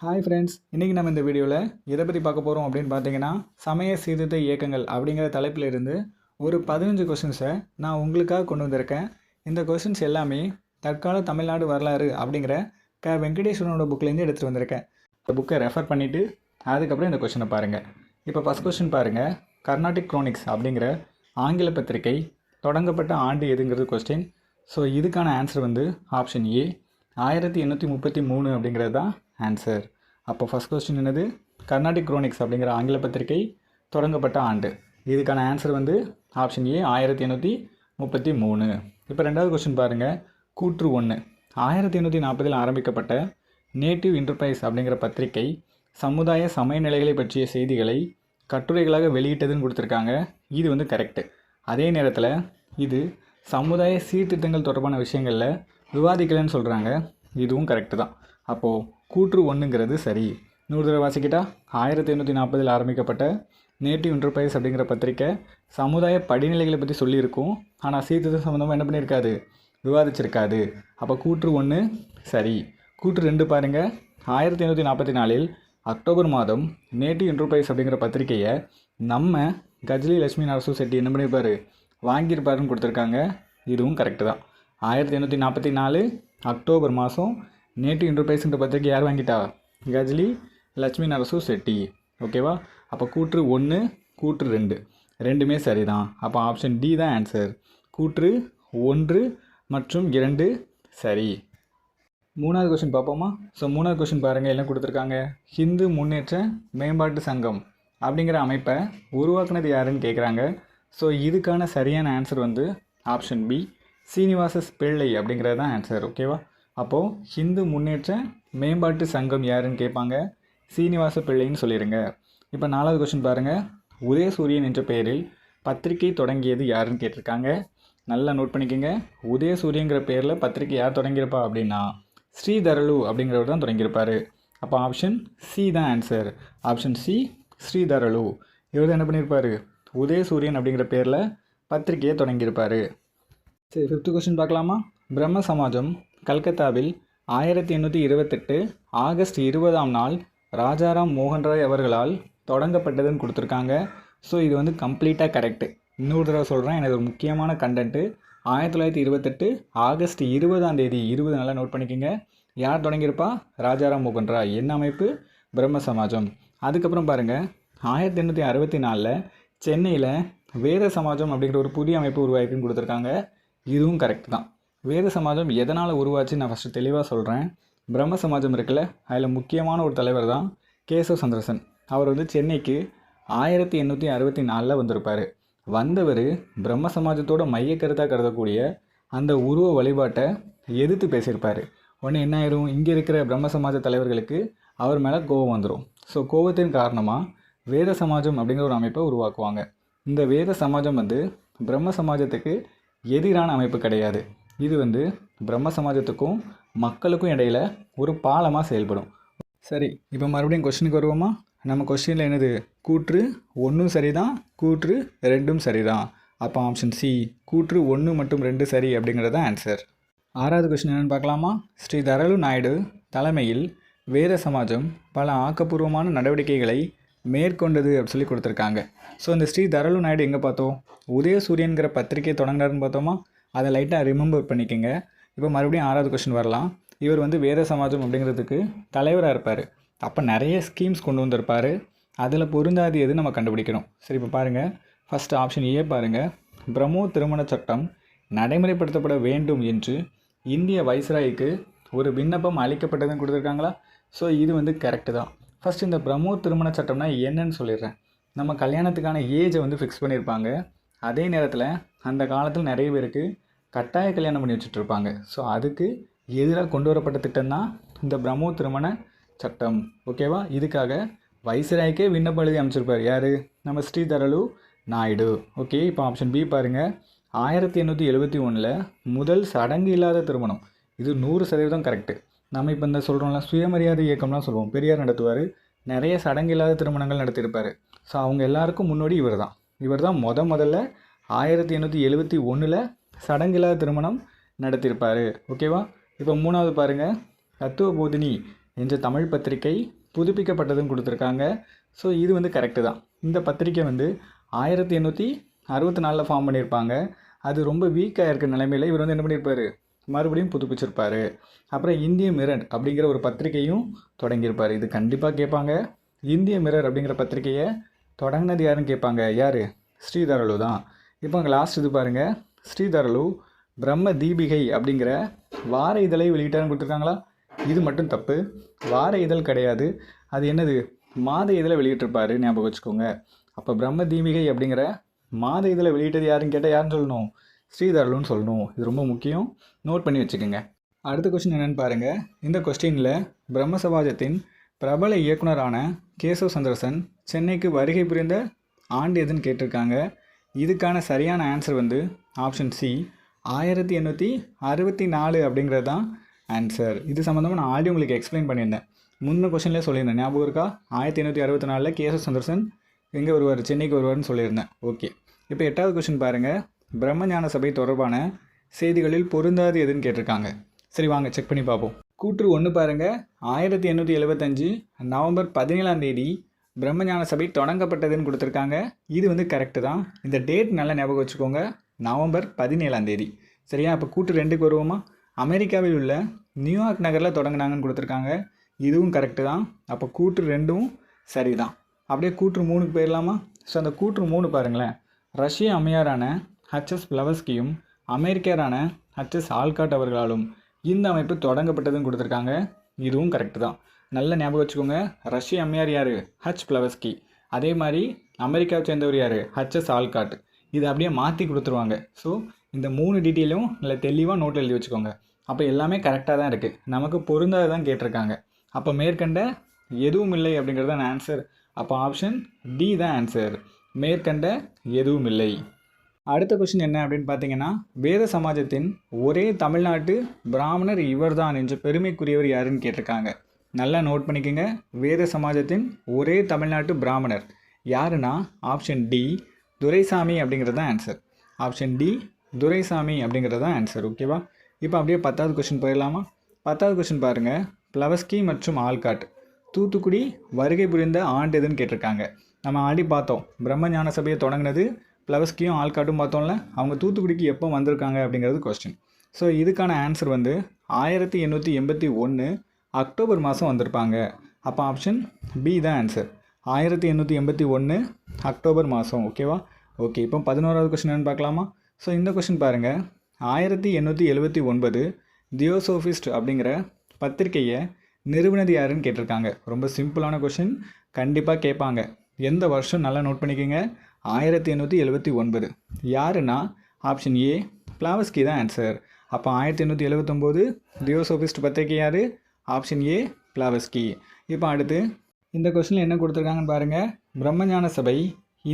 Hi friends இன்றைக்கி நம்ம இந்த வீடியோவில் எதை பற்றி பார்க்க போகிறோம் அப்படின்னு பார்த்தீங்கன்னா சமய சீர்திருத்த இயக்கங்கள் அப்படிங்கிற தலைப்பில் இருந்து ஒரு பதினஞ்சு கொஷின்ஸை நான் உங்களுக்காக கொண்டு வந்திருக்கேன். இந்த கொஷின்ஸ் எல்லாமே தற்கால தமிழ்நாடு வரலாறு அப்படிங்கிற க. வெங்கடேஸ்வரனோட புக்லேருந்து எடுத்துகிட்டு வந்திருக்கேன். இந்த புக்கை ரெஃபர் பண்ணிவிட்டு அதுக்கப்புறம் இந்த கொஷினை பாருங்கள் இப்போ ஃபஸ்ட் கொஷின் பாருங்கள் கர்நாடிக் குரோனிக்ஸ் அப்படிங்கிற ஆங்கில பத்திரிகை தொடங்கப்பட்ட ஆண்டு எதுங்கிறது கொஸ்டின் ஸோ இதுக்கான ஆன்சர் வந்து ஆப்ஷன் ஏ ஆயிரத்தி எண்ணூற்றி முப்பத்தி மூணு அப்படிங்கிறது தான் ஆன்சர் அப்போ ஃபஸ்ட் கொஸ்டின் என்னது? கர்நாடிக் குரோனிக்ஸ் அப்படிங்கிற ஆங்கில பத்திரிகை தொடங்கப்பட்ட ஆண்டு. இதுக்கான ஆன்சர் வந்து ஆப்ஷன் ஏ ஆயிரத்தி எண்ணூற்றி முப்பத்தி மூணு. இப்போ ரெண்டாவது கொஸ்டின் பாருங்கள் கூற்று ஒன்று ஆயிரத்தி எண்ணூற்றி நாற்பதில் ஆரம்பிக்கப்பட்ட நேட்டிவ் இன்டர்பிரைஸ் அப்படிங்கிற பத்திரிகை சமுதாய சமயநிலைகளை பற்றிய செய்திகளை கட்டுரைகளாக வெளியிட்டதுன்னு கொடுத்துருக்காங்க. இது வந்து கரெக்டு அதே நேரத்தில் இது சமுதாய சீர்திருத்தங்கள் தொடர்பான விஷயங்களில் விவாதிக்கலைன்னு சொல்கிறாங்க இதுவும் கரெக்டு தான். அப்போது கூற்று ஒன்றுங்கிறது சரி. நூறு தடவை வாசிக்கிட்டா ஆயிரத்தி எண்ணூற்றி நாற்பதில் ஆரம்பிக்கப்பட்ட நேட்டிவ் இன்டர்பிரைஸ் அப்படிங்கிற பத்திரிக்கை சமுதாய படிநிலைகளை பற்றி சொல்லியிருக்கும். ஆனால் சீர்திருத்தம் சம்மந்தமாக என்ன பண்ணியிருக்காது? விவாதிச்சிருக்காது. அப்போ கூற்று ஒன்று சரி. கூற்று ரெண்டு பாருங்கள் ஆயிரத்தி எண்ணூற்றி நாற்பத்தி நாலில் அக்டோபர் மாதம் நேட்டிவ் இன்டர்பிரைஸ் அப்படிங்கிற பத்திரிக்கையை நம்ம கஜ்லி லட்சுமி நரசு செட்டி என்ன பண்ணியிருப்பார்? வாங்கியிருப்பாருன்னு கொடுத்துருக்காங்க. இதுவும் கரெக்டு தான். ஆயிரத்தி எண்ணூற்றி நாற்பத்தி நாலு அக்டோபர் மாதம் நேட்டு இன்டர்பிரைஸ்ன்ற பத்திரிக்கை யார் வாங்கிட்டா? கஜ்லி லட்சுமி நரசு செட்டி. ஓகேவா அப்போ கூற்று ஒன்று கூற்று ரெண்டு. ரெண்டுமே சரி தான் அப்போ ஆப்ஷன் டி தான் ஆன்சர் கூற்று ஒன்று மற்றும் இரண்டு சரி. மூணாவது கொஷின் பார்ப்போமா? ஸோ மூணாவது கொஷின் பாருங்கள் என்ன கொடுத்துருக்காங்க. ஹிந்து முன்னேற்ற மேம்பாட்டு சங்கம் அப்படிங்கிற அமைப்பை உருவாக்குனது யாருன்னு கேட்குறாங்க ஸோ இதுக்கான சரியான ஆன்சர் வந்து ஆப்ஷன் பி சீனிவாசஸ் பிள்ளை அப்படிங்கிறது தான் ஆன்சர் ஓகேவா அப்போது ஹிந்து முன்னேற்ற மேம்பாட்டு சங்கம் யாருன்னு கேட்பாங்க? சீனிவாச பிள்ளைன்னு சொல்லிடுங்க இப்போ நாலாவது கொஷின் பாருங்கள் உதயசூரியன் என்ற பெயரில் பத்திரிகை தொடங்கியது யாருன்னு கேட்டிருக்காங்க? நல்லா நோட் பண்ணிக்கோங்க. உதயசூரியங்கிற பேரில் பத்திரிக்கை யார் தொடங்கியிருப்பா? அப்படின்னா ஸ்ரீதரலு அப்படிங்கிறவர் தான் தொடங்கியிருப்பார். அப்போ ஆப்ஷன் சி தான் ஆன்சர் ஆப்ஷன் சி ஸ்ரீதரலு. இவர் தான் என்ன பண்ணியிருப்பார்? உதயசூரியன் அப்படிங்கிற பேரில் பத்திரிக்கையை தொடங்கியிருப்பார். சரி ஃபிஃப்த்து கொஸ்டின் பார்க்கலாமா? பிரம்ம சமாஜம் கல்கத்தாவில் ஆயிரத்தி எண்ணூற்றி இருபத்தெட்டு ஆகஸ்ட் இருபதாம் நாள் ராஜாராம் மோகன் ராய் அவர்களால் தொடங்கப்பட்டதுன்னு கொடுத்துருக்காங்க. ஸோ இது வந்து கம்ப்ளீட்டாக கரெக்டு இன்னொரு தடவை சொல்கிறேன் எனக்கு ஒரு முக்கியமான கண்டென்ட்டு ஆயிரத்தி தொள்ளாயிரத்தி இருபத்தெட்டு ஆகஸ்ட் இருபதாம் தேதி இருபது நல்லா நோட் பண்ணிக்கோங்க. யார் தொடங்கியிருப்பா? ராஜாராம் மோகன் ராய். என்ன அமைப்பு? பிரம்ம சமாஜம். அதுக்கப்புறம் பாருங்கள் ஆயிரத்தி எண்ணூற்றி அறுபத்தி நாலில் சென்னையில் வேத சமாஜம் அப்படிங்கிற ஒரு புதிய அமைப்பு உருவாக்கின்னு கொடுத்துருக்காங்க. இதுவும் கரெக்ட் தான். வேத சமாஜம் எதனால் உருவாச்சு நான் ஃபஸ்ட்டு தெளிவாக சொல்கிறேன் பிரம்ம சமாஜம் இருக்குல்ல அதில் முக்கியமான ஒரு தலைவர் தான் கேசவ சந்திரசன். அவர் வந்து சென்னைக்கு ஆயிரத்தி எண்ணூற்றி அறுபத்தி நாலில் வந்திருப்பார். வந்தவர் பிரம்ம சமாஜத்தோட மைய கருத்தாக கருதக்கூடிய அந்த உருவ வழிபாட்டை எதிர்த்து பேசியிருப்பார். உடனே என்ன ஆயிரும்? இங்கே இருக்கிற பிரம்ம சமாஜ தலைவர்களுக்கு அவர் மேலே கோபம் வந்துடும் ஸோ கோபத்தின் காரணமாக வேத சமாஜம் அப்படிங்கிற ஒரு அமைப்பை உருவாக்குவாங்க. இந்த வேத சமாஜம் வந்து பிரம்ம சமாஜத்துக்கு எதிரான அமைப்பு கிடையாது. இது வந்து பிரம்ம சமாஜத்துக்கும் மக்களுக்கும் இடையில் ஒரு பாலமாக செயல்படும். சரி இப்போ மறுபடியும் கொஷினுக்கு வருவோமா? நம்ம கொஸ்டினில் என்னது? கூற்று ஒன்றும் சரிதான் கூற்று ரெண்டும் சரிதான். அப்போ ஆப்ஷன் சி கூற்று ஒன்று மட்டும் ரெண்டு சரி அப்படிங்கிறது தான் ஆன்சர் ஆறாவது கொஸ்டின் என்னென்னு பார்க்கலாமா? ஸ்ரீ தரலு நாயுடு தலைமையில் வேத சமாஜம் பல ஆக்கப்பூர்வமான நடவடிக்கைகளை மேற்கொண்டது அப்படி சொல்லி கொடுத்துருக்காங்க. ஸோ இந்த ஸ்ரீ தரலு நாயுடு எங்கே பார்த்தோம்? உதயசூரியன்கிற பத்திரிகை தொடங்கினாருன்னு பார்த்தோமா? அதை லைட்டாக ரிமெம்பர் பண்ணிக்கோங்க. இப்போ மறுபடியும் ஆறாவது கொஷின் வரலாம். இவர் வந்து வேத சமாஜம் அப்படிங்கிறதுக்கு தலைவராக இருப்பார். அப்போ நிறைய ஸ்கீம்ஸ் கொண்டு வந்திருப்பார். அதில் பொருந்தாது எது நம்ம கண்டுபிடிக்கணும். சரி இப்போ பாருங்கள் ஃபஸ்ட் ஆப்ஷன் ஏ பாருங்கள் பிரம்மோ திருமண சட்டம் நடைமுறைப்படுத்தப்பட வேண்டும் என்று இந்திய வைஸ்ராய்க்கு ஒரு விண்ணப்பம் அளிக்கப்பட்டதுன்னு கொடுத்துருக்காங்களா? ஸோ இது வந்து கரெக்டு தான். ஃபஸ்ட் இந்த பிரம்மோ திருமண சட்டம்னா என்னன்னு சொல்லிடுறேன். நம்ம கல்யாணத்துக்கான ஏஜை வந்து ஃபிக்ஸ் பண்ணியிருப்பாங்க. அதே நேரத்தில் அந்த காலத்தில் நிறைய பேருக்கு கட்டாய கல்யாணம் பண்ணி வச்சுட்ருப்பாங்க. ஸோ அதுக்கு எதிராக கொண்டு வரப்பட்ட திட்டம் தான் இந்த பிரம்மோ திருமண சட்டம். ஓகேவா இதுக்காக வைசராய்க்கே விண்ணப்பம் எழுதி அமைச்சிருப்பார் யார்? நம்ம ஸ்ரீதரலு நாயுடு. ஓகே இப்போ ஆப்ஷன் பி பாருங்கள் ஆயிரத்தி எண்ணூற்றி எழுபத்தி ஒன்றில் முதல் சடங்கு இல்லாத திருமணம். இது நூறு சதவீதம் கரெக்டு நம்ம இப்போ இந்த சொல்கிறோம்ல சுயமரியாதை இயக்கம்லாம் சொல்லுவோம் பெரியார் நடத்துவார். நிறைய சடங்கு இல்லாத திருமணங்கள் நடத்தியிருப்பார். ஸோ அவங்க எல்லாருக்கும் முன்னாடி இவர் தான் இவர் தான் முத முதல்ல ஆயிரத்தி எண்ணூற்றி எழுபத்தி ஒன்றில் சடங்கில்லாத திருமணம் நடத்தியிருப்பார். ஓகேவா? இப்போ மூணாவது பாருங்கள் தத்துவ போதினி என்ற தமிழ் பத்திரிகை புதுப்பிக்கப்பட்டதுன்னு கொடுத்துருக்காங்க. ஸோ இது வந்து கரெக்டு தான். இந்த பத்திரிக்கை வந்து ஆயிரத்தி எண்ணூற்றி அறுபத்தி நாலில் ஃபார்ம் பண்ணியிருப்பாங்க. அது ரொம்ப வீக்காக இருக்கிற நிலைமையில் இவர் வந்து என்ன பண்ணியிருப்பார்? மறுபடியும் புதுப்பிச்சிருப்பார். அப்புறம் இந்திய மிரர் அப்படிங்கிற ஒரு பத்திரிக்கையும் தொடங்கியிருப்பார். இது கண்டிப்பாக கேட்பாங்க. இந்திய மிரர் அப்படிங்கிற பத்திரிக்கையை தொடங்கினது யாருன்னு கேட்பாங்க? யார்? ஸ்ரீதரலு தான். இப்போ அங்கே லாஸ்ட் இது பாருங்கள் ஸ்ரீதரலு பிரம்ம தீபிகை அப்படிங்கிற வார இதழை வெளியிட்டாருன்னு கொடுத்துருக்காங்களா? இது மட்டும் தப்பு. வார இதழ் கிடையாது. அது என்னது? மாத இதழை வெளியிட்டிருப்பாரு ஞாபகம் வச்சுக்கோங்க. அப்போ பிரம்ம தீபிகை அப்படிங்கிற மாத இதழை வெளியிட்டது யாருன்னு கேட்டால் யாருன்னு சொல்லணும்? ஸ்ரீதரலுன்னு சொல்லணும். இது ரொம்ப முக்கியம். நோட் பண்ணி வச்சுக்கோங்க. அடுத்த கொஸ்டின் என்னென்னு பாருங்கள் இந்த கொஸ்டினில் பிரம்ம சமாஜத்தின் பிரபல இயக்குனரான கேசவ் சந்திரசன் சென்னைக்கு வருகை புரிந்த ஆண்டு எதுன்னு கேட்டிருக்காங்க. இதுக்கான சரியான ஆன்சர் வந்து ஆப்ஷன் சி ஆயிரத்தி எண்ணூற்றி அறுபத்தி நாலு அப்படிங்கிறது தான் ஆன்சர் இது சம்மந்தமாக நான் ஆல்ரெடி உங்களுக்கு எக்ஸ்பிளைன் பண்ணியிருந்தேன். முன்ன கொஷனில் சொல்லியிருந்தேன். ஞாபகம் இருக்கா? ஆயிரத்தி எண்ணூற்றி அறுபத்தி நாலில் கேசவ் சந்திரசன் எங்கே வருவார்? சென்னைக்கு வருவார்னு சொல்லியிருந்தேன். ஓகே இப்போ எட்டாவது கொஷின் பாருங்கள் பிரம்மஞான சபை தொடர்பான செய்திகளில் பொருந்தாது எதுன்னு கேட்டிருக்காங்க. சரி வாங்க செக் பண்ணி பார்ப்போம். கூற்று ஒன்று பாருங்கள் ஆயிரத்தி எண்ணூற்றி எழுபத்தஞ்சு நவம்பர் பதினேழாம் தேதி பிரம்மஞான சபை தொடங்கப்பட்டதுன்னு கொடுத்துருக்காங்க. இது வந்து கரெக்டு தான். இந்த டேட் நல்லா ஞாபகம் வச்சுக்கோங்க. நவம்பர் பதினேழாம் தேதி. சரியா? அப்போ கூட்டு ரெண்டுக்கு வருவோமா? அமெரிக்காவில் உள்ள நியூயார்க் நகரில் தொடங்கினாங்கன்னு கொடுத்துருக்காங்க. இதுவும் கரெக்டு தான். அப்போ கூற்று ரெண்டும் சரி தான் அப்படியே கூற்று மூணுக்கு போயிடலாமா ஸோ அந்த கூற்று மூணு பாருங்களேன். ரஷ்ய அம்மையாரான ஹச்எஸ் பிளவஸ்கியும் அமெரிக்கரான ஹச்எஸ் ஆல்காட் அவர்களாலும் இந்த அமைப்பு தொடங்கப்பட்டதுன்னு கொடுத்துருக்காங்க. இதுவும் கரெக்டு தான். நல்ல ஞாபகம் வச்சுக்கோங்க. ரஷ்ய அம்மையார் யார்? ஹச் பிளவஸ்கி அதே மாதிரி அமெரிக்காவை சேர்ந்தவர் யார்? ஹச்எஸ் ஆல்காட் இது அப்படியே மாற்றி கொடுத்துருவாங்க. ஸோ இந்த மூணு டீட்டெயிலும் நல்லா தெளிவாக நோட்டில் எழுதி வச்சுக்கோங்க. அப்போ எல்லாமே கரெக்டாக தான் இருக்குது நமக்கு பொருந்தாது தான் கேட்டிருக்காங்க. அப்போ மேற்கண்ட எதுவும் இல்லை அப்படிங்கிறது தான் ஆன்சர் அப்போ ஆப்ஷன் டி தான் ஆன்சர் மேற்கண்ட எதுவும் இல்லை. அடுத்த கொஸ்டின் என்ன அப்படின்னு பார்த்தீங்கன்னா வேத சமாஜத்தின் ஒரே தமிழ்நாட்டு பிராமணர் இவர்தான் என்ற பெருமைக்குரியவர் யாருன்னு கேட்டிருக்காங்க. நல்லா நோட் பண்ணிக்கோங்க. வேத சமாஜத்தின் ஒரே தமிழ்நாட்டு பிராமணர் யாருன்னா ஆப்ஷன் டி துரைசாமி அப்படிங்கிறது தான் ஆன்சர் ஆப்ஷன் டி துரைசாமி அப்படிங்கிறது தான் ஆன்சர் ஓகேவா இப்போ அப்படியே பத்தாவது கொஸ்டின் போயிடலாமா? பத்தாவது கொஸ்டின் பாருங்கள் ப்ளவஸ்கி மற்றும் ஆல்காட் தூத்துக்குடி வருகை புரிந்த ஆண்டு எதுன்னு கேட்டிருக்காங்க. நம்ம ஆடி பார்த்தோம். பிரம்மஞான சபையை தொடங்கினது ப்ளவஸ்கியும் ஆல்காட்டும் பார்த்தோம்ல. அவங்க தூத்துக்குடிக்கு எப்போ வந்திருக்காங்க அப்படிங்கிறது கொஸ்டின் ஸோ இதுக்கான ஆன்சர் வந்து ஆயிரத்தி எண்ணூற்றி எண்பத்தி ஒன்று அக்டோபர் மாதம் வந்திருப்பாங்க. அப்போ ஆப்ஷன் பி தான் ஆன்சர் ஆயிரத்தி எண்ணூற்றி எண்பத்தி ஒன்று அக்டோபர் மாதம் ஓகேவா ஓகே இப்போ பதினோராவது கொஷின் பார்க்கலாமா? ஸோ இந்த கொஷின் பாருங்கள் ஆயிரத்தி எண்ணூற்றி எழுபத்தி ஒன்பது தியோசோஃபிஸ்ட் அப்படிங்கிற பத்திரிக்கையை நிறுவனது யாருன்னு கேட்டிருக்காங்க. ரொம்ப சிம்பிளான கொஷின் கண்டிப்பாக கேட்பாங்க. எந்த வருஷம்? நல்லா நோட் பண்ணிக்கோங்க. ஆயிரத்தி எண்ணூற்றி எழுபத்தி ஒன்பது. யாருன்னா? ஆப்ஷன் ஏ பிளாவஸ்கி தான் ஆன்சர் அப்போ ஆயிரத்தி எண்ணூற்றி எழுபத்தொம்போது தியோசோபிஸ்ட் பத்திரிகை யார்? Option A Blavatsky. இப்போ அடுத்து இந்த கொஸ்டினில் என்ன கொடுத்துருக்காங்கன்னு பாருங்கள் பிரம்மஞான சபை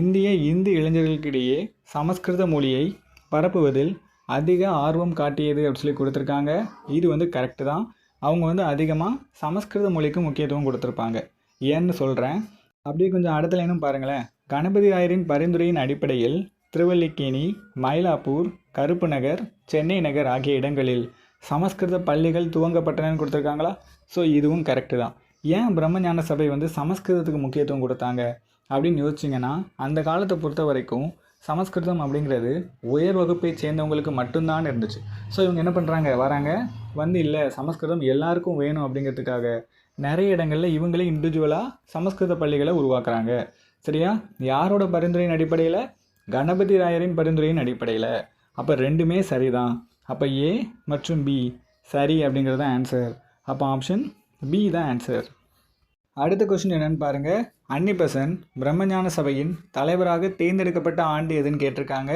இந்திய இந்து இளைஞர்களுக்கிடையே சமஸ்கிருத மொழியை பரப்புவதில் அதிக ஆர்வம் காட்டியது அப்படின்னு சொல்லி கொடுத்துருக்காங்க. இது வந்து கரெக்டு தான். அவங்க வந்து அதிகமாக சமஸ்கிருத மொழிக்கு முக்கியத்துவம் கொடுத்துருப்பாங்க. ஏன்னு சொல்கிறேன் அப்படியே கொஞ்சம் அடுத்த இன்னும் பாருங்களேன். கணபதி ராயரின் பரிந்துரையின் அடிப்படையில் திருவல்லிக்கேணி மயிலாப்பூர் கருப்பு நகர் சென்னை நகர் ஆகிய இடங்களில் சமஸ்கிருத பள்ளிகள் துவங்கப்பட்டனன்னு கொடுத்துருக்காங்களா? ஸோ இதுவும் கரெக்டு தான். ஏன் பிரம்மஞான சபை வந்து சமஸ்கிருதத்துக்கு முக்கியத்துவம் கொடுத்தாங்க? அப்படின்னு யோசிச்சிங்கன்னா அந்த காலத்தை பொறுத்த வரைக்கும் சமஸ்கிருதம் அப்படிங்கிறது உயர் வகுப்பை சேர்ந்தவங்களுக்கு மட்டும்தான் இருந்துச்சு. ஸோ இவங்க என்ன பண்ணுறாங்க வராங்க. வந்து இல்லை சமஸ்கிருதம் எல்லாருக்கும் வேணும் அப்படிங்கிறதுக்காக நிறைய இடங்களில் இவங்களே இண்டிவிஜுவலாக சமஸ்கிருத பள்ளிகளை உருவாக்குறாங்க. சரியா? யாரோட பரிந்துரையின் அடிப்படையில்? கணபதி ராயரின் பரிந்துரையின் அடிப்படையில். அப்போ ரெண்டுமே சரிதான். அப்போ ஏ மற்றும் பி சரி அப்படிங்கிறது தான் ஆன்சர் அப்போ ஆப்ஷன் பி தான் ஆன்சர் அடுத்த கொஸ்டின் என்னன்னு பாருங்கள் அன்னிபசன் பிரம்மஞான சபையின் தலைவராக தேர்ந்தெடுக்கப்பட்ட ஆண்டு எதுன்னு கேட்டிருக்காங்க.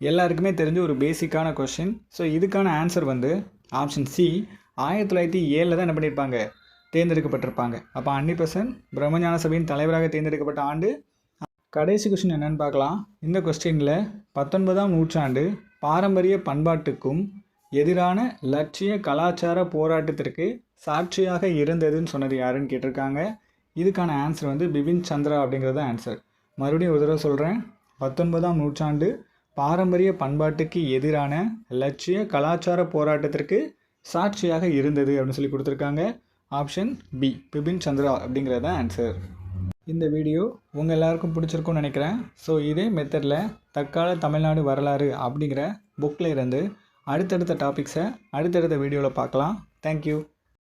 எல்லாருக்குமே தெரிஞ்ச ஒரு பேசிக்கான கொஸ்டின் ஸோ இதுக்கான ஆன்சர் வந்து ஆப்ஷன் சி ஆயிரத்தி தொள்ளாயிரத்தி ஏழில் தான் என்ன பண்ணியிருப்பாங்க தேர்ந்தெடுக்கப்பட்டிருப்பாங்க. அப்போ அன்னிபசன் பிரம்மஞான சபையின் தலைவராக தேர்ந்தெடுக்கப்பட்ட ஆண்டு. கடைசி கொஸ்டின் என்னென்னு பார்க்கலாம். இந்த கொஸ்டினில் பத்தொன்பதாம் நூற்றாண்டு பாரம்பரிய பண்பாட்டுக்கும் எதிரான லட்சிய கலாச்சார போராட்டத்திற்கு சாட்சியாக இருந்ததுன்னு சொன்னது யாருன்னு கேட்டிருக்காங்க. இதுக்கான ஆன்சர் வந்து பிபின் சந்திரா அப்படிங்கிறது தான் ஆன்சர் மறுபடியும் ஒரு தடவை சொல்கிறேன் பத்தொன்பதாம் நூற்றாண்டு பாரம்பரிய பண்பாட்டுக்கு எதிரான லட்சிய கலாச்சார போராட்டத்திற்கு சாட்சியாக இருந்தது அப்படின்னு சொல்லி கொடுத்துருக்காங்க. ஆப்ஷன் பி பிபின் சந்திரா அப்படிங்கிறது தான் ஆன்சர் இந்த வீடியோ உங்கள் எல்லாருக்கும் பிடிச்சிருக்கும்னு நினைக்கிறேன். ஸோ இதே மெத்தடில் தற்கால தமிழ்நாடு வரலாறு அப்படிங்கிற புக்கில் இருந்து அடுத்தடுத்த டாபிக்ஸை அடுத்தடுத்த வீடியோவில் பார்க்கலாம். தேங்க்யூ